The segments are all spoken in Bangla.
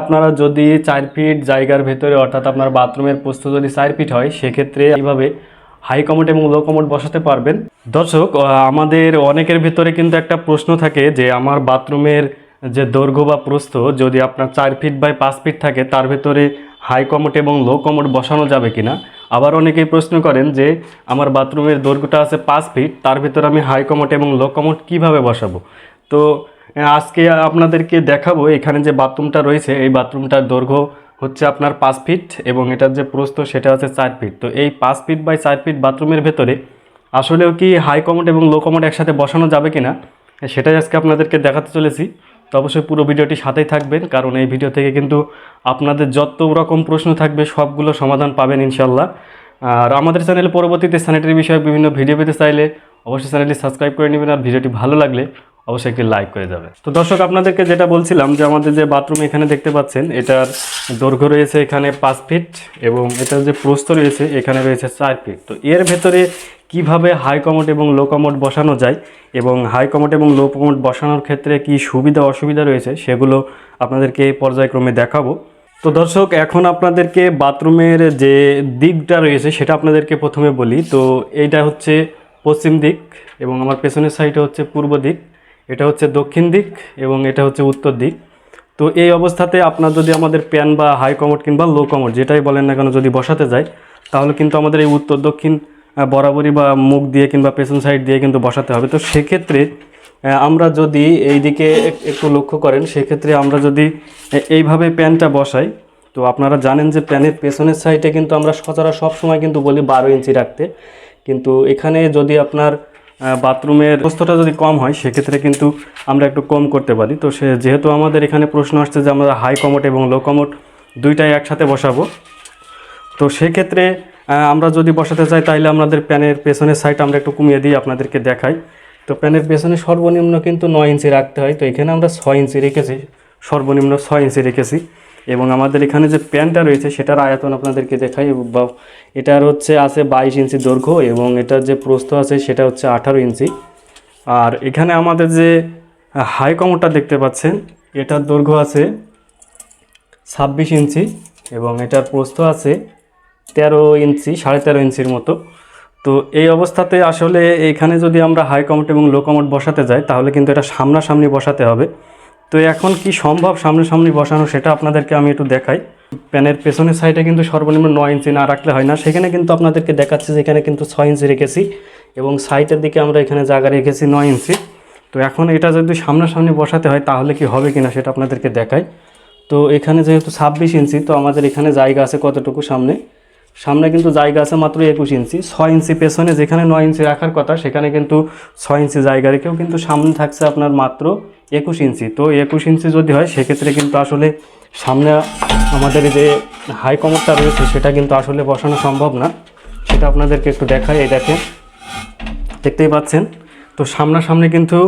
আপনারা যদি চার ফিট জায়গার ভেতরে, অর্থাৎ আপনার বাথরুমের প্রস্থ যদি চার ফিট হয়, সেক্ষেত্রে এইভাবে হাই কমোড এবং লো কমোড বসাতে পারবেন। দর্শক আমাদের অনেকের ভেতরে কিন্তু একটা প্রশ্ন থাকে যে, আমার বাথরুমের যে দৈর্ঘ্য বা প্রস্থ, যদি আপনার চার ফিট বাই পাঁচ ফিট থাকে, তার ভেতরে হাই কমোড এবং লো কমোড বসানো যাবে কিনা? আবার অনেকেই প্রশ্ন করেন যে, আমার বাথরুমের দৈর্ঘ্যটা আছে পাঁচ ফিট, তার ভেতরে আমি হাই কমোড এবং লো কমোড কীভাবে বসাবো? তো আজকে আপনাদেরকে দেখাবো এখানে যে বাথরুমটা রয়েছে, এই বাথরুমটার দৈর্ঘ্য হচ্ছে আপনার পাঁচ ফিট এবং এটার যে প্রস্থ সেটা হচ্ছে চার ফিট। তো এই পাঁচ ফিট বাই চার ফিট বাথরুমের ভেতরে আসলেও কি হাই কমোড এবং লো কমোড একসাথে বসানো যাবে কিনা, সেটাই আজকে আপনাদেরকে দেখাতে চলেছি। তো অবশ্যই পুরো ভিডিওটি সাথেই থাকবেন, কারণ এই ভিডিও থেকে কিন্তু আপনাদের যত রকম প্রশ্ন থাকবে সবগুলো সমাধান পাবেন ইনশাল্লাহ আর আমাদের চ্যানেলে পরবর্তীতে স্যানিটারি বিষয়ে বিভিন্ন ভিডিও পেতে চাইলে অবশ্যই চ্যানেলটি সাবস্ক্রাইব করে নেবেন আর ভিডিওটি ভালো লাগলে অবশ্যই একটি লাইক করে যাবে। তো দর্শক, আপনাদেরকে যেটা বলছিলাম যে আমাদের যে বাথরুম এখানে দেখতে পাচ্ছেন, এটার দৈর্ঘ্য রয়েছে এখানে পাঁচ ফিট এবং এটার যে প্রস্থ রয়েছে এখানে রয়েছে চার ফিট তো এর ভেতরে কীভাবে হাই কমোড এবং লো কমোড বসানো যায় এবং হাই কমোড এবং লো কমোড বসানোর ক্ষেত্রে কি সুবিধা, অসুবিধা রয়েছে, সেগুলো আপনাদেরকে পর্যায়ক্রমে দেখাবো। তো দর্শক, এখন আপনাদেরকে বাথরুমের যে দিকটা রয়েছে সেটা আপনাদেরকে প্রথমে বলি। তো এইটা হচ্ছে পশ্চিম দিক এবং আমার পেছনের সাইডে হচ্ছে পূর্ব দিক। এটা হচ্ছে দক্ষিণ দিক এবং এটা হচ্ছে উত্তর দিক। তো এই অবস্থাতে আপনার যদি আমাদের প্যান বা হাই কমোড কিংবা লো কমোড যেটাই বলেন না কেন যদি বসাতে যায়, তাহলে কিন্তু আমাদের এই উত্তর, দক্ষিণ বরাবরই বা মুখ দিয়ে কিংবা পেছন সাইড দিয়ে কিন্তু বসাতে হবে। তো সেক্ষেত্রে আমরা যদি এই দিকে একটু লক্ষ্য করেন, সেক্ষেত্রে আমরা যদি এইভাবে প্যানটা বসাই, তো আপনারা জানেন যে প্যানের পেছনের সাইডে কিন্তু আমরা সচরাচর সব সময় কিন্তু বলি বারো ইঞ্চি রাখতে। কিন্তু এখানে যদি আপনার বাথরুমের প্রস্তটা যদি কম হয়, সেক্ষেত্রে কিন্তু আমরা একটু কম করতে পারি। তো সে যেহেতু আমাদের এখানে প্রশ্ন আসছে যে আমরা হাই কমোট এবং লো কমোট দুইটাই একসাথে বসাবো। তো সেক্ষেত্রে আমরা যদি বসাতে চাই তাহলে আমাদের প্যানের পেছনের সাইড আমরা একটু কমিয়ে দিই, আপনাদেরকে দেখাই। তো প্যানের পেছনে সর্বনিম্ন কিন্তু নয় ইঞ্চি রাখতে হয়। তো এখানে আমরা ছয় ইঞ্চি রেখেছি, সর্বনিম্ন ছয় ইঞ্চি রেখেছি। এবং আমাদের এখানে যে প্যানটা রয়েছে, সেটার আয়তন আপনাদেরকে দেখাই। বা এটার হচ্ছে আছে বাইশ ইঞ্চি দৈর্ঘ্য এবং এটার যে প্রস্থ আছে, সেটা হচ্ছে আঠারো ইঞ্চি। আর এখানে আমাদের যে হাই কমোডটা দেখতে পাচ্ছেন, এটার দৈর্ঘ্য আছে ছাব্বিশ ইঞ্চি এবং এটার প্রস্থ আছে তেরো ইঞ্চি, সাড়ে তেরো ইঞ্চির মতো। তো এই অবস্থাতে আসলে এখানে যদি আমরা হাই কমোট এবং লো কমোট বসাতে যাই, তাহলে কিন্তু এটা সামনাসামনি বসাতে হবে। তো এখন কি সম্ভব সামনাসামনি বসানো সেটা আপনাদেরকে আমি একটু দেখাই। প্যানের পেছনের সাইডে কিন্তু সর্বনিম্ন নয় ইঞ্চি না রাখলে হয় না। সেখানে কিন্তু আপনাদেরকে দেখাচ্ছি যে এখানে কিন্তু ছয় ইঞ্চি রেখেছি এবং সাইটের দিকে আমরা এখানে জায়গা রেখেছি নয় ইঞ্চি। তো এখন এটা যদি সামনাসামনি বসাতে হয় তাহলে কি হবে কিনা সেটা আপনাদেরকে দেখাই। তো এখানে যেহেতু ছাব্বিশ ইঞ্চি, তো আমাদের এখানে জায়গা আছে কতটুকু সামনে? সামনে কিন্তু জায়গা আছে মাত্র একুশ ইঞ্চি। ছয় ইঞ্চি পেছনে যেখানে নয় ইঞ্চি রাখার কথা, সেখানে কিন্তু ছয় ইঞ্চি জায়গা রেখেও কিন্তু সামনে থাকছে আপনার মাত্র একুশ ইঞ্চি। তো একুশ ইঞ্চি যদি হয়, সেক্ষেত্রে কিন্তু আসলে সামনে আমাদের যে হাই কমরটা রয়েছে, সেটা কিন্তু আসলে বসানো সম্ভব না। সেটা আপনাদেরকে একটু দেখাই, এই দেখেন। দেখতেই পাচ্ছেন? তো সামনাসামনি কিন্তু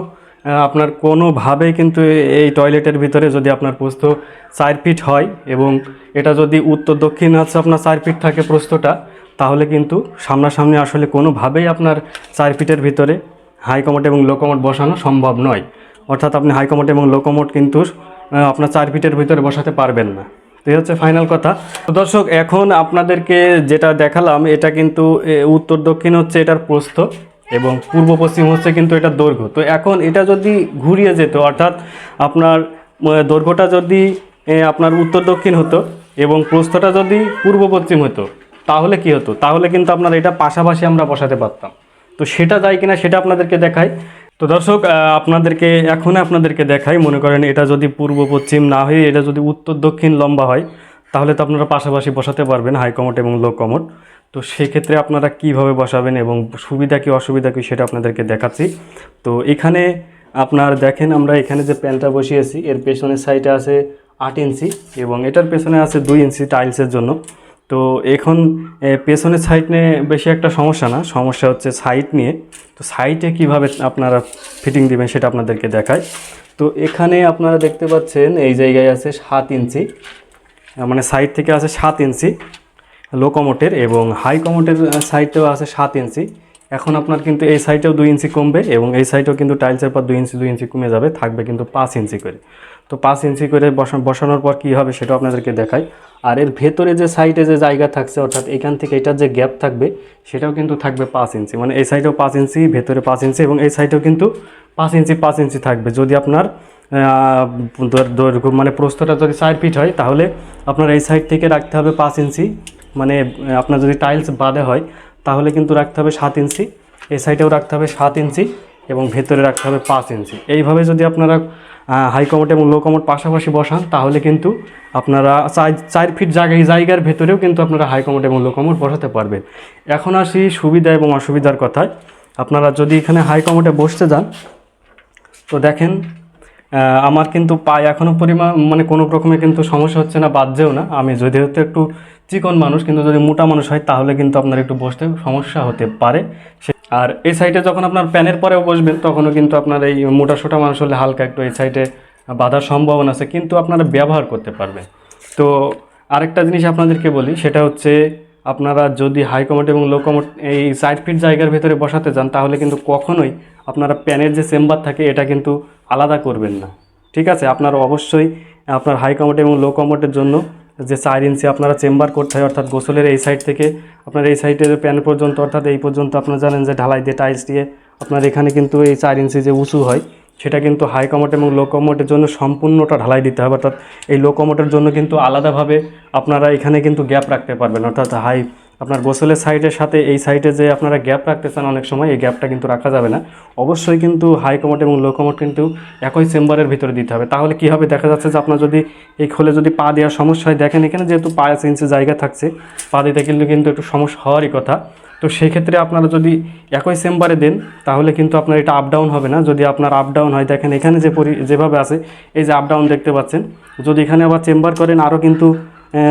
আপনার কোনোভাবেই কিন্তু এই টয়লেটের ভিতরে যদি আপনার প্রস্থ চার ফিট হয় এবং এটা যদি উত্তর দক্ষিণ হচ্ছে আপনার চার ফিট থাকে প্রস্থটা, তাহলে কিন্তু সামনাসামনি আসলে কোনোভাবেই আপনার চার ফিটের ভিতরে হাই কমোট এবং লো কমোট বসানো সম্ভব নয়। অর্থাৎ আপনি হাই কমোট এবং লো কমোট কিন্তু আপনার চার ফিটের ভিতরে বসাতে পারবেন না। তো হচ্ছে ফাইনাল কথা। তো দর্শক, এখন আপনাদেরকে যেটা দেখালাম, এটা কিন্তু উত্তর দক্ষিণ হচ্ছে এটার প্রস্থ এবং পূর্ব পশ্চিম হচ্ছে কিন্তু এটা দৈর্ঘ্য। তো এখন এটা যদি ঘুরিয়ে যেত, অর্থাৎ আপনার দৈর্ঘ্যটা যদি আপনার উত্তর দক্ষিণ হতো এবং প্রস্থটা যদি পূর্ব পশ্চিম হতো, তাহলে কি হতো? তাহলে কিন্তু আপনার এটা পাশাপাশি আমরা বসাতে পারতাম। তো সেটা যায় কিনা সেটা আপনাদেরকে দেখাই। তো দর্শক আপনাদেরকে এখন আপনাদেরকে দেখাই, মনে করেন এটা যদি পূর্ব, পশ্চিম না হয়ে, এটা যদি উত্তর, দক্ষিণ লম্বা হয়, তাহলে তো আপনারা পাশাপাশি বসাতে পারবেন হাই এবং লো কমোট তো সেক্ষেত্রে আপনারা কীভাবে বসাবেন এবং সুবিধা কি, অসুবিধা কি, সেটা আপনাদেরকে দেখাচ্ছি। তো এখানে আপনার দেখেন, আমরা এখানে যে প্যানটা বসিয়েছি, এর পেছনের সাইডে আছে আট ইঞ্চি এবং এটার পেছনে আছে দুই ইঞ্চি টাইলসের জন্য। তো এখন পেছনের সাইড নিয়ে বেশি একটা সমস্যা না। সমস্যা হচ্ছে সাইড নিয়ে। তো সাইটে কীভাবে আপনারা ফিটিং দিবেন সেটা আপনাদেরকে দেখায় তো এখানে আপনারা দেখতে পাচ্ছেন, এই জায়গায় আছে সাত ইঞ্চি। মানে সাইড থেকে আছে সাত ইঞ্চি লো কমোটের এবং হাই কমোটের সাইডেও আছে সাত ইঞ্চি। এখন আপনার কিন্তু এই সাইডেও দুই ইঞ্চি কমবে এবং এই সাইডেও কিন্তু টাইলসের পর দুই ইঞ্চি দুই ইঞ্চি কমে যাবে। থাকবে কিন্তু পাঁচ ইঞ্চি করে। তো পাঁচ ইঞ্চি করে বসা, বসানোর পর কী হবে সেটাও আপনাদেরকে দেখাই। আর এর ভেতরে যে সাইডে যে জায়গা থাকছে, অর্থাৎ এখান থেকে এটার যে গ্যাপ থাকবে, সেটাও কিন্তু থাকবে পাঁচ ইঞ্চি। মানে এই সাইডেও পাঁচ ইঞ্চি, ভেতরে পাঁচ ইঞ্চি এবং এই সাইডেও কিন্তু পাঁচ ইঞ্চি পাঁচ ইঞ্চি থাকবে। যদি আপনার মানে প্রস্তটা যদি চার ফিট হয়, তাহলে আপনার এই সাইড থেকে রাখতে হবে পাঁচ ইঞ্চি। মানে আপনার যদি টাইলস বাদে হয়, তাহলে কিন্তু রাখতে হবে সাত ইঞ্চি। এই সাইডেও রাখতে হবে সাত ইঞ্চি। এবং ভেতরে রাখতে হবে পাঁচ ইঞ্চি। এইভাবে যদি আপনারা হাই কমোট এবং লো কমোট পাশাপাশি বসান, তাহলে কিন্তু আপনারা চার ফিট জায়গায়, জায়গার ভেতরেও কিন্তু আপনারা হাই কমোট এবং লো কমোট বসাতে পারবেন। এখন আসি সুবিধা এবং অসুবিধার কথায়। আপনারা যদি এখানে হাই কমোটে বসতে যান, তো দেখেন আমার কিন্তু পায়ে এখনও পরিমাণ মানে কোনো রকমের কিন্তু সমস্যা হচ্ছে না বাদছেও না। আমি যদি হয়তো একটু চিকন মানুষ, কিন্তু যদি মোটা মানুষ হয়, তাহলে কিন্তু আপনার একটু বসতে সমস্যা হতে পারে। সে- আর এই সাইডে যখন আপনার প্যানের পরেও বসবেন, তখনও কিন্তু আপনার এই মোটা সোটা মানুষ হলে হালকা একটু এই সাইডে বাধার সম্ভাবনা আছে, কিন্তু আপনারা ব্যবহার করতে পারবেন। তো আরেকটা জিনিস আপনাদেরকে বলি, সেটা হচ্ছে আপনারা যদি হাই কমোট এবং লো কমোট এই সাইড ফিট জায়গার ভেতরে বসাতে যান, তাহলে কিন্তু কখনোই আপনারা প্যানের যে চেম্বার থাকে, এটা কিন্তু আলাদা করবেন না। ঠিক আছে? আপনারা অবশ্যই আপনার হাই কমোট এবং লো কমোটের জন্য যে চার ইঞ্চি আপনারা চেম্বার করতে হয়, অর্থাৎ গোসলের এই সাইড থেকে, আপনার এই সাইডের প্যান পর্যন্ত, অর্থাৎ এই পর্যন্ত আপনারা জানেন যে ঢালাই দিয়ে টাইলস দিয়ে আপনার এখানে কিন্তু এই চার ইঞ্চি যে উঁচু হয়, সেটা কিন্তু হাই কমোট এবং লো কমোটের জন্য সম্পূর্ণটা ঢালাই দিতে হবে। অর্থাৎ এই লো কমোটের জন্য কিন্তু আলাদাভাবে আপনারা এখানে কিন্তু গ্যাপ রাখতে পারবেন, অর্থাৎ হাই আপনার গোসলের সাইডের সাথে এই সাইডে যে আপনারা গ্যাপ রাখতে চান অনেক সময়, এই গ্যাপটা কিন্তু রাখা যাবে না। অবশ্যই কিন্তু হাই কমোট এবং লো কমোট কিন্তু একই চেম্বারের ভিতরে দিতে হবে। তাহলে কী হবে? দেখা যাচ্ছে যে আপনার যদি এই খোলে যদি পা দেওয়ার সমস্যা হয়, দেখেন এখানে যেহেতু পাঁচ ইঞ্চি জায়গা থাকছে, পা দিতে কিন্তু কিন্তু একটু সমস্যা হওয়ারই কথা। তো সেই ক্ষেত্রে আপনারা যদি একই চেম্বারে দেন, তাহলে কিন্তু আপনার এটা আপ ডাউন হবে না। যদি আপনার আপ ডাউন হয়, দেখেন এখানে যে পরি, যেভাবে আছে, এই যে আপ ডাউন দেখতে পাচ্ছেন, যদি এখানে আবার চেম্বার করেন আরও কিন্তু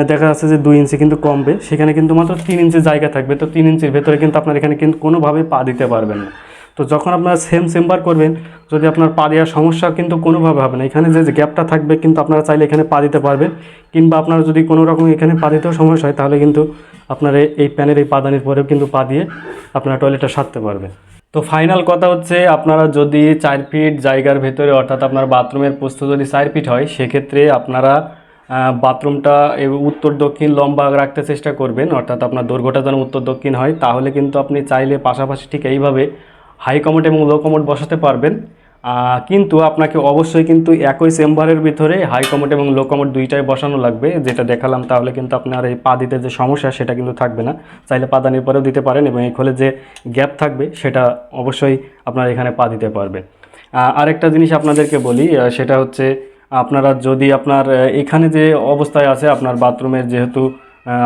দেখা যাচ্ছে যে দুই ইঞ্চি কিন্তু কমবে। সেখানে কিন্তু মাত্র তিন ইঞ্চি জায়গা থাকবে। তো তিন ইঞ্চির ভেতরে কিন্তু আপনার এখানে কিন্তু কোনোভাবে পা দিতে পারবেন না। তো যখন আপনারা সেম চেম্বার করবেন, যদি আপনার পা দেওয়ার সমস্যা কিন্তু কোনোভাবে হবে না। এখানে যে গ্যাপটা থাকবে কিন্তু আপনারা চাইলে এখানে পা দিতে পারবেন। কিংবা আপনারা যদি কোনো রকম এখানে পা দিতেও সমস্যা হয়, তাহলে কিন্তু আপনার এই- প্যানের এই পাদানির পরেও কিন্তু পা দিয়ে আপনারা টয়লেটটা সারতে পারবেন। তো ফাইনাল কথা হচ্ছে, আপনারা যদি চার ফিট জায়গার ভেতরে, অর্থাৎ আপনার বাথরুমের প্রস্থ যদি চার ফিট হয়, সেক্ষেত্রে আপনারা বাথরুমটা উত্তর দক্ষিণ লম্বা রাখতে চেষ্টা করবেন, অর্থাৎ আপনার দৈর্ঘ্যটা যেন উত্তর দক্ষিণ হয়, তাহলে কিন্তু আপনি চাইলে পাশাপাশি ঠিক এইভাবে হাই কমোড এবং লো কমোড বসাতে পারবেন। কিন্তু আপনাকে অবশ্যই কিন্তু একই চেম্বারের ভিতরে হাই কমোড এবং লো কমোড দুইটাই বসানো লাগবে, যেটা দেখালাম, তাহলে কিন্তু আপনার এই পা দিতে যে সমস্যা, সেটা কিন্তু থাকবে না। চাইলে পাদানির পরেও দিতে পারেন এবং এই খোলে যে গ্যাপ থাকবে, সেটা অবশ্যই আপনার এখানে পা দিতে পারবেন আরেকটা জিনিস আপনাদেরকে বলি সেটা হচ্ছে আপনারা যদি আপনার এখানে যে অবস্থায় আছে আপনার বাথরুমের যেহেতু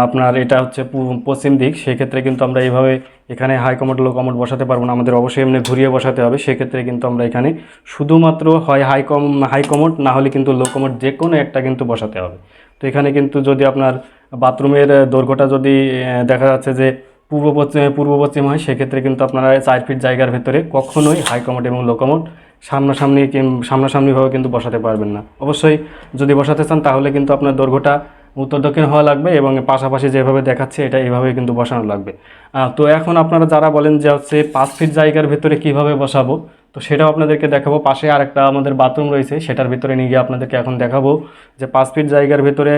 আপনার এটা হচ্ছে পশ্চিম দিক, সেক্ষেত্রে কিন্তু আমরা এইভাবে এখানে হাই কমোড লো কমোড বসাতে পারব না। আমাদের অবশ্যই এমনি ঘুরিয়ে বসাতে হবে। সেক্ষেত্রে কিন্তু আমরা এখানে শুধুমাত্র হয় হাই কম হাই কমোড না হলে কিন্তু লো কমোড যে কোনো একটা কিন্তু বসাতে হবে। তো এখানে কিন্তু যদি আপনার বাথরুমের দৈর্ঘ্যটা যদি দেখা যাচ্ছে যে পূর্ব পশ্চিম পূর্ব পশ্চিম হয়, সেক্ষেত্রে কিন্তু আপনারা চার ফিট জায়গার ভেতরে কখনোই হাই কমোড এবং লো কমোড সামনাসামনি সামনাসামনিভাবে কিন্তু বসাতে পারবেন না। অবশ্যই যদি বসাতে চান তাহলে কিন্তু আপনার দৈর্ঘ্যটা উত্তর দক্ষিণ হওয়া লাগবে এবং পাশাপাশি যেভাবে দেখাচ্ছে এটা এইভাবে কিন্তু বসানো লাগবে। তো এখন আপনারা যারা বলেন যে হচ্ছে পাঁচ ফিট জায়গার ভেতরে কীভাবে বসাবো, তো সেটাও আপনাদেরকে দেখাবো। পাশে আরেকটা আমাদের বাথরুম রয়েছে, সেটার ভিতরে নিয়ে গিয়ে আপনাদেরকে এখন দেখাবো যে পাঁচ ফিট জায়গার ভেতরে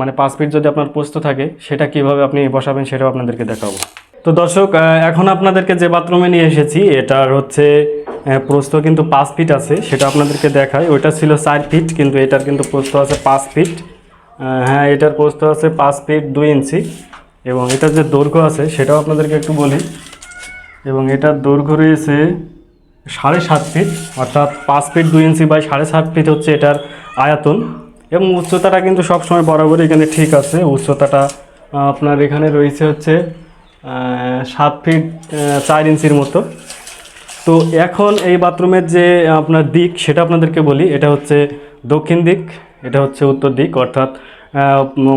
মানে পাঁচ ফিট যদি আপনার পোস্ত থাকে, সেটা কীভাবে আপনি বসাবেন সেটাও আপনাদেরকে দেখাবো। তো দর্শক এখন আপনাদেরকে যে বাথরুমে নিয়ে এসেছি, এটার হচ্ছে প্রস্থ কিন্তু পাঁচ ফিট আছে, সেটা আপনাদেরকে দেখায় ওইটা ছিল চার ফিট কিন্তু এটার কিন্তু প্রস্থ আছে পাঁচ ফিট হ্যাঁ এটার প্রস্থ আছে পাঁচ ফিট দুই ইঞ্চি। এবং এটার যে দৈর্ঘ্য আছে, সেটাও আপনাদেরকে একটু বলি। এবং এটার দৈর্ঘ্য রয়েছে সাড়ে সাত ফিট অর্থাৎ পাঁচ ফিট দুই ইঞ্চি বাই সাড়ে সাত ফিট হচ্ছে এটার আয়তন। এবং উচ্চতাটা কিন্তু সবসময় বরাবরই এখানে ঠিক আছে। উচ্চতাটা আপনার এখানে রয়েছে হচ্ছে সাত ফিট চার ইঞ্চির মতো। তো এখন এই বাথরুমের যে আপনার দিক, সেটা আপনাদেরকে বলি। এটা হচ্ছে দক্ষিণ দিক, এটা হচ্ছে উত্তর দিক, অর্থাৎ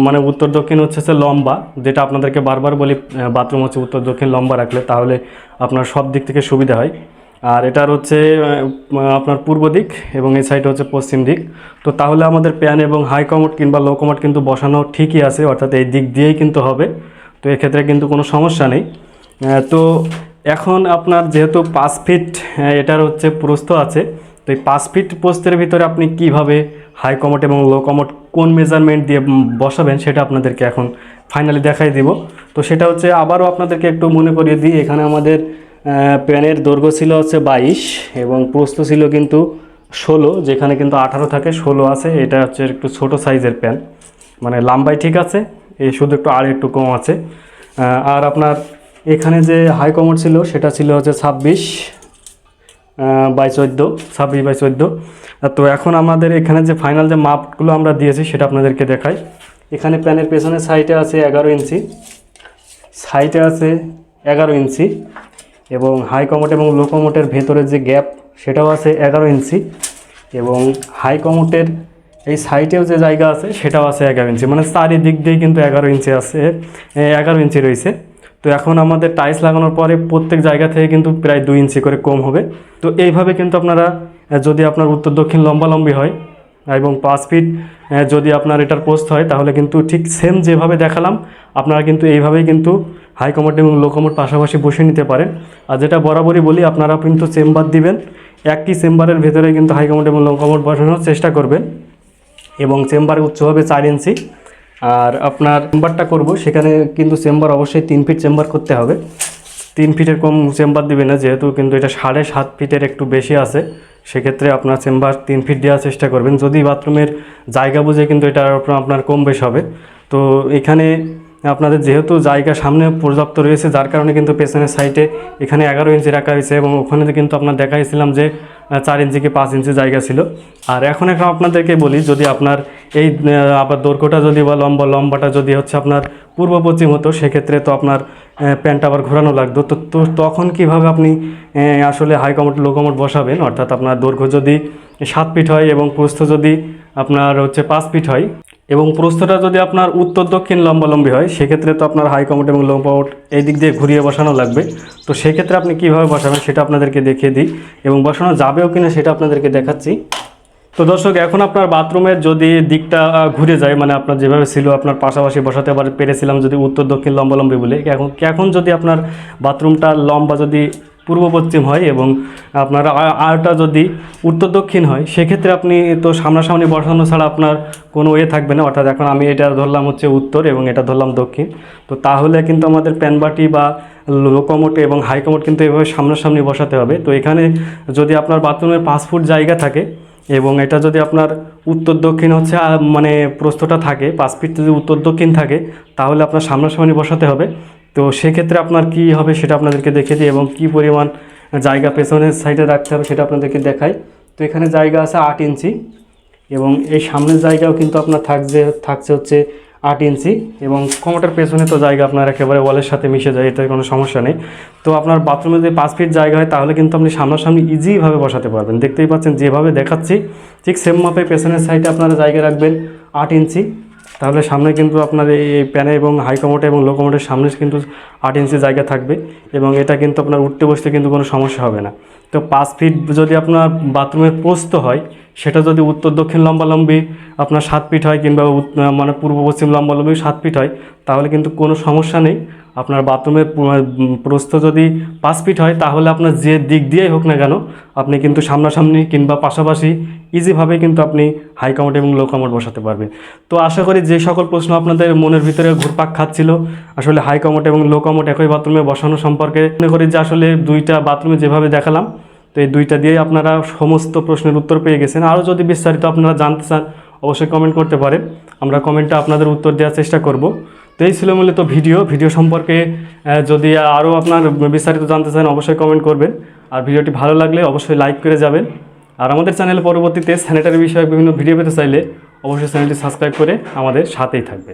মানে উত্তর দক্ষিণ হচ্ছে হচ্ছে লম্বা, যেটা আপনাদেরকে বারবার বলি বাথরুম হচ্ছে উত্তর দক্ষিণ লম্বা রাখলে, তাহলে আপনার সব দিক থেকে সুবিধা হয়। আর এটার হচ্ছে আপনার পূর্ব দিক এবং এই সাইড হচ্ছে পশ্চিম দিক। তো তাহলে আমাদের প্যান এবং হাই কমোড কিংবা লো কমোড কিন্তু বসানো ঠিকই আছে, অর্থাৎ এই দিক দিয়েই কিন্তু হবে। তো এক্ষেত্রে কিন্তু কোনো সমস্যা নেই। তো এখন আপনার যেহেতু পাঁচ ফিট এটার হচ্ছে প্রস্থ আছে, তো এই পাঁচ ফিট প্রস্থের ভিতরে আপনি কীভাবে হাই কমোট এবং লো কমোট কোন মেজারমেন্ট দিয়ে বসাবেন সেটা আপনাদেরকে এখন ফাইনালি দেখাই দিব। তো সেটা হচ্ছে আবারও আপনাদেরকে একটু মনে করিয়ে দিই, এখানে আমাদের প্যানের দৈর্ঘ্য ছিল হচ্ছে বাইশ এবং প্রস্থ ছিল কিন্তু ষোলো, যেখানে কিন্তু আঠারো থাকে, ষোলো আছে, এটা হচ্ছে একটু ছোট সাইজের প্যান। মানে লাম্বাই ঠিক আছে, এই শুধু একটু আর একটু কম আছে। আর আপনার এখানে যে হাই কমোড ছিল, সেটা ছিল হচ্ছে ছাব্বিশ বাই চোদ্দ, ছাব্বিশ বাই চোদ্দ। তো এখন আমাদের এখানে যে ফাইনাল যে মাপগুলো আমরা দিয়েছি, সেটা আপনাদেরকে দেখাই। এখানে প্যানের পেছনের সাইডে আছে এগারো ইঞ্চি সাইডে আছে এগারো ইঞ্চি এবং হাই কমোট এবং লো কমোটের ভেতরের যে গ্যাপ সেটাও আছে এগারো ইঞ্চি এবং হাই কমোটের এই সাইডেও যে জায়গা আছে, সেটাও আছে এগারো ইঞ্চি। মানে চারিদিক দিয়ে কিন্তু এগারো ইঞ্চি আছে এগারো ইঞ্চি রয়েছে। তো এখন আমাদের টাইলস লাগানোর পরে প্রত্যেক জায়গা থেকে কিন্তু প্রায় দুই ইঞ্চি করে কম হবে। তো এইভাবে কিন্তু আপনারা যদি আপনার উত্তর দক্ষিণ লম্বালম্বি হয় এবং পাঁচ ফিট যদি আপনার এটার পোস্ট হয়, তাহলে কিন্তু ঠিক সেম যেভাবে দেখালাম, আপনারা কিন্তু এইভাবেই কিন্তু হাই কমোড এবং লো কমোড পাশাপাশি বসে নিতে পারেন। আর যেটা বরাবরই বলি, আপনারা কিন্তু চেম্বার দিবেন, একই চেম্বারের ভেতরে কিন্তু হাই কমোড এবং লো কমোড বসানোর চেষ্টা করবেন। এবং চেম্বার উচ্চ হবে চার ইঞ্চি। আর আপনার চেম্বারটা করব। সেখানে কিন্তু চেম্বার অবশ্যই তিন ফিট চেম্বার করতে হবে। তিন ফিটের কম চেম্বার দিবে না, যেহেতু কিন্তু এটা সাড়ে সাত ফিটের একটু বেশি আছে। সেক্ষেত্রে আপনার চেম্বার তিন ফিট দেওয়ার চেষ্টা করবেন। যদি বাথরুমের জায়গা বুঝে কিন্তু এটা আপনার কম বেশ হবে। তো এখানে আপনাদের যেহেতু জায়গা সামনে পর্যাপ্ত রয়েছে, যার কারণে কিন্তু পেছনের সাইডে এখানে এগারো ইঞ্চি রাখা হয়েছে এবং ওখানে কিন্তু আপনার দেখাইছিলাম যে চার ইঞ্চি কি পাঁচ ইঞ্চি জায়গা ছিল। আর এখন এখন আপনাদেরকে বলি, যদি আপনার এই আবার দৈর্ঘ্যটা যদি বা লম্বা, লম্বাটা যদি হচ্ছে আপনার পূর্ব পশ্চিম হতো, সেক্ষেত্রে তো আপনার প্যান্ট আবার ঘোরানো লাগতো। তো তো তখন কীভাবে আপনি আসলে হাই কমোড লো কমোট বসাবেন? অর্থাৎ আপনার দৈর্ঘ্য যদি সাত ফিট হয় এবং প্রস্থ যদি আপনার হচ্ছে পাঁচ ফিট হয় এবং প্রস্থটা যদি আপনার উত্তর দক্ষিণ লম্বালম্বী হয়, সেক্ষেত্রে তো আপনার হাই কমোড এবং লো কমোড এই দিক দিয়ে ঘুরিয়ে বসানো লাগবে। তো সেক্ষেত্রে আপনি কীভাবে বসাবেন সেটা আপনাদেরকে দেখিয়ে দিই এবং বসানো যাবেও কিনা সেটা আপনাদেরকে দেখাচ্ছি। তো দর্শক, এখন আপনার বাথরুমের যদি দিকটা ঘুরে যায় মানে আপনার যেভাবে ছিল, আপনার পাশাপাশি বসাতে পারে পেরেছিলাম যদি উত্তর দক্ষিণ লম্বালম্বী বলে, এখন এখন যদি আপনার বাথরুমটা লম্বা যদি পূর্ব পশ্চিম হয় এবং আপনার আ- আরটা যদি উত্তর দক্ষিণ হয়, সেক্ষেত্রে আপনি তো সামনাসামনি বসানো ছাড়া আপনার কোনো ওয়ে থাকবে না। অর্থাৎ এখন আমি এটা ধরলাম হচ্ছে উত্তর এবং এটা ধরলাম দক্ষিণ। তো তাহলে কিন্তু আমাদের প্যানবাটি বা লোকমোট এবং হাইকমোট কিন্তু এভাবে সামনাসামনি বসাতে হবে। তো এখানে যদি আপনার বাথরুমের পাঁচ ফুট জায়গা থাকে এবং এটা যদি আপনার উত্তর দক্ষিণ হচ্ছে মানে প্রস্থটা থাকে, পাঁচ ফিট যদি উত্তর দক্ষিণ থাকে, তাহলে আপনার সামনাসামনি বসাতে হবে। তো সেক্ষেত্রে আপনার কি হবে সেটা আপনাদেরকে দেখে দিই এবং কি পরিমাণ জায়গা পেছনের সাইডে রাখতে হবে সেটা আপনাদেরকে দেখাই। তো এখানে জায়গা আছে আট ইঞ্চি এবং এই সামনের জায়গাও কিন্তু আপনার থাকছে থাকছে হচ্ছে আট ইঞ্চি এবং কমোটার পেছনে তো জায়গা আপনার একেবারে ওয়ালের সাথে মিশে যায়, এটার কোনো সমস্যা নেই। তো আপনার বাথরুমে যদি পাঁচ ফিট জায়গা হয় তাহলে কিন্তু আপনি সামনাসামনি ইজিভাবে বসাতে পারবেন। দেখতেই পাচ্ছেন যেভাবে দেখাচ্ছি, ঠিক সেম মাপে পেছনের সাইডে আপনারা জায়গা রাখবেন আট ইঞ্চি। তাহলে সামনে কিন্তু আপনার এই প্যানে এবং হাই কমোটে এবং লো কমোটের সামনে কিন্তু আট ইঞ্চি জায়গা থাকবে এবং এটা কিন্তু আপনার উঠতে বসতে কিন্তু কোনো সমস্যা হবে না। তো পাঁচ ফিট যদি আপনার বাথরুমের পোস্ত হয়, সেটা যদি উত্তর দক্ষিণ লম্বালম্বি আপনার সাত ফিট হয় কিংবা মানে পূর্ব পশ্চিম লম্বালম্বি সাত ফিট হয়, তাহলে কিন্তু কোনো সমস্যা নেই। আপনার বাথরুমের প্রস্থ যদি পাঁচ ফিট হয়, তাহলে আপনার যে দিক দিয়েই হোক না কেন, আপনি কিন্তু সামনাসামনি কিংবা পাশাপাশি ইজিভাবে কিন্তু আপনি হাই কামোট এবং লো কামোট বসাতে পারবেন। তো আশা করি যে সকল প্রশ্ন আপনাদের মনের ভিতরে ঘুরপাক খাচ্ছিল। আসলে হাই কামোট এবং লো কামোট একই বাথরুমে বসানো সম্পর্কে মনে করি যে আসলে দুইটা বাথরুমে যেভাবে দেখালাম, তো এই দুইটা দিয়েই আপনারা সমস্ত প্রশ্নের উত্তর পেয়ে গেছেন। আরও যদি বিস্তারিত আপনারা জানতে চান, অবশ্যই কমেন্ট করতে পারেন। আমরা কমেন্টটা আপনাদের উত্তর দেওয়ার চেষ্টা করব। তো এই ছিল মূলত ভিডিও ভিডিও সম্পর্কে যদি আরও আপনার বিস্তারিত জানতে চান অবশ্যই কমেন্ট করবেন। আর ভিডিওটি ভালো লাগলে অবশ্যই লাইক করে যাবেন। আর আমাদের চ্যানেলে পরবর্তীতে স্যানিটারি বিষয়ে বিভিন্ন ভিডিও পেতে চাইলে অবশ্যই চ্যানেলটি সাবস্ক্রাইব করে আমাদের সাথেই থাকবে